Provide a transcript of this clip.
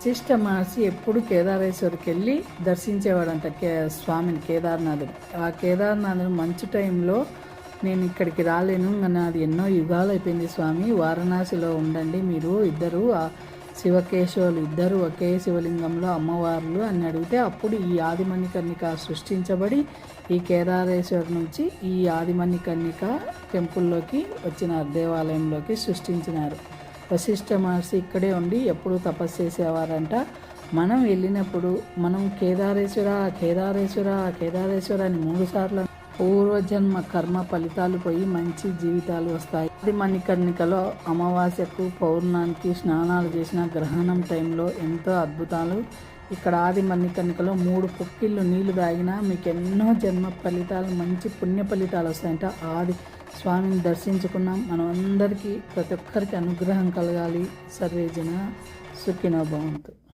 వశిష్ఠ మహర్షి ఎప్పుడు కేదారేశ్వరికి వెళ్ళి దర్శించేవాడంట కే స్వామిని కేదార్నాథుడు. ఆ కేదార్నాథుడు మంచు టైంలో నేను ఇక్కడికి రాలేను నాది ఎన్నో యుగాలు అయిపోయింది స్వామి వారణాసిలో ఉండండి మీరు ఇద్దరు ఆ శివకేశవులు ఇద్దరు ఒకే శివలింగంలో అమ్మవార్లు అని అడిగితే అప్పుడు ఈ ఆదిమణికర్ణిక సృష్టించబడి ఈ కేదారేశ్వర్ నుంచి ఈ ఆదిమణికర్ణిక టెంపుల్లోకి వచ్చిన దేవాలయంలోకి సృష్టించినారు. వశిష్ఠ మహర్షి ఇక్కడే ఉండి ఎప్పుడు తపస్సు చేసేవారంట. మనం వెళ్ళినప్పుడు మనం కేదారేశ్వర కేదారేశ్వర కేదారేశ్వర అని మూడు సార్లు పూర్వజన్మ కర్మ ఫలితాలు పోయి మంచి జీవితాలు వస్తాయి. అది మణికర్ణికలో అమావాస్యకు పౌర్ణానికి స్నానాలు చేసిన గ్రహణం టైంలో ఎంతో అద్భుతాలు. ఇక్కడ ఆది మణికర్ణికలో మూడు పొక్కిళ్ళు నీళ్ళు తాగినా మీకు ఎన్నో జన్మ ఫలితాలు మంచి పుణ్య ఫలితాలు వస్తాయంట. ఆది స్వామిని దర్శించుకున్నాం. మనం అందరికీ ప్రతి ఒక్కరికి అనుగ్రహం కలగాలి. సర్వేజన సుఖినో భవంతు.